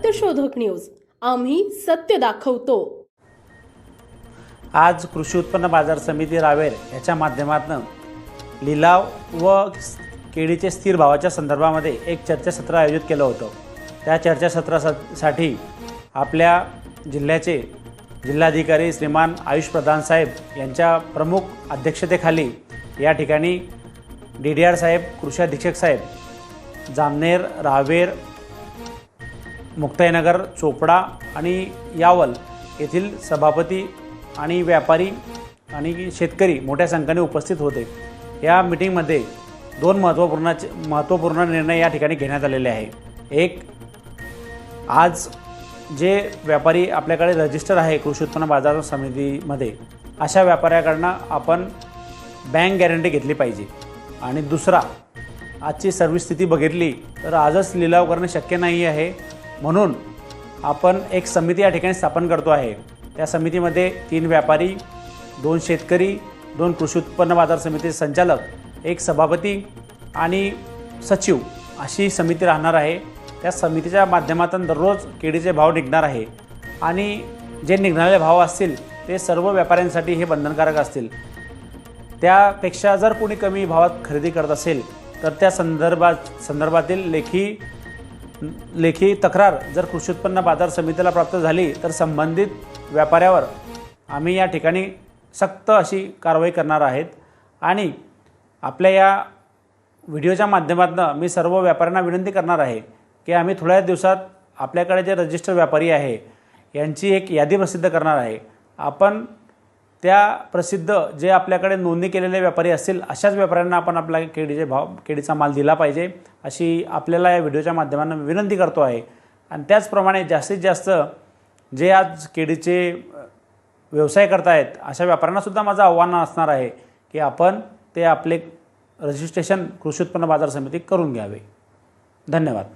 सत्यशोधक न्यूज. आम्ही सत्य दाखवतो. आज कृषी उत्पन्न बाजार समिती रावेर याच्या माध्यमातून लिलाव व केळीचे स्थिर भावाच्या संदर्भामध्ये एक चर्चासत्र आयोजित केलं होतं. त्या चर्चासत्रासाठी आपल्या जिल्ह्याचे जिल्हाधिकारी श्रीमान आयुष प्रधान साहेब यांच्या प्रमुख अध्यक्षतेखाली या ठिकाणी डी डी आर साहेब कृषी अधीक्षक साहेब जामनेर रावेर मुक्ताईनगर चोपडा आणि यावल येथील सभापती आणि व्यापारी आणि शेतकरी मोठ्या संख्येने उपस्थित होते. या मिटिंगमध्ये दोन महत्त्वपूर्ण महत्त्वपूर्ण निर्णय या ठिकाणी घेण्यात आलेले आहे. एक आज जे व्यापारी आपल्याकडे रजिस्टर आहे कृषी उत्पन्न बाजार समितीमध्ये अशा व्यापाऱ्याकडनं आपण बँक गॅरंटी घेतली पाहिजे. आणि दुसरा आजची सर्व स्थिती बघितली तर आजच लिलाव करणे शक्य नाही आहे. म्हणून आपण एक समिती या ठिकाणी स्थापन करतो आहे. त्या समितीमध्ये तीन व्यापारी दोन शेतकरी दोन कृषी उत्पन्न बाजार समितीचे संचालक एक सभापती आणि सचिव अशी समिती राहणार आहे. त्या समितीच्या माध्यमातून दररोज केळीचे भाव निघणार आहे आणि जे निघणारे भाव असतील ते सर्व व्यापाऱ्यांसाठी हे बंधनकारक असतील. त्यापेक्षा जर कोणी कमी भावात खरेदी करत असेल तर त्या संदर्भात संदर्भातील लेखी लेखी तक्रार जर कृषी उत्पन्न बाजार समितीला प्राप्त झाली तर संबंधित व्यापाऱ्यावर आम्ही या ठिकाणी सक्त अशी कारवाई करणार आहेत. आणि आपल्या या व्हिडिओच्या माध्यमातून मी सर्व व्यापाऱ्यांना विनंती करणार आहे की आम्ही थोड्याच दिवसात आपल्याकडे जे रजिस्टर व्यापारी आहे यांची एक यादी प्रसिद्ध करणार आहे. आपण त्या प्रसिद्ध जे आपल्याकडे नोंदणी केलेले व्यापारी असतील अशाच व्यापाऱ्यांना आपण आपल्या केळीचे भाव केळीचा माल दिला पाहिजे. अशी आपल्याला या व्हिडिओच्या माध्यमानं विनंती करतो आहे. आणि त्याचप्रमाणे जास्तीत जास्त जे आज केळीचे व्यवसाय करतायत अशा व्यापाऱ्यांनासुद्धा माझं आव्हान असणार आहे की आपण ते आपले रजिस्ट्रेशन कृषी उत्पन्न बाजार समिती करून घ्यावे. धन्यवाद.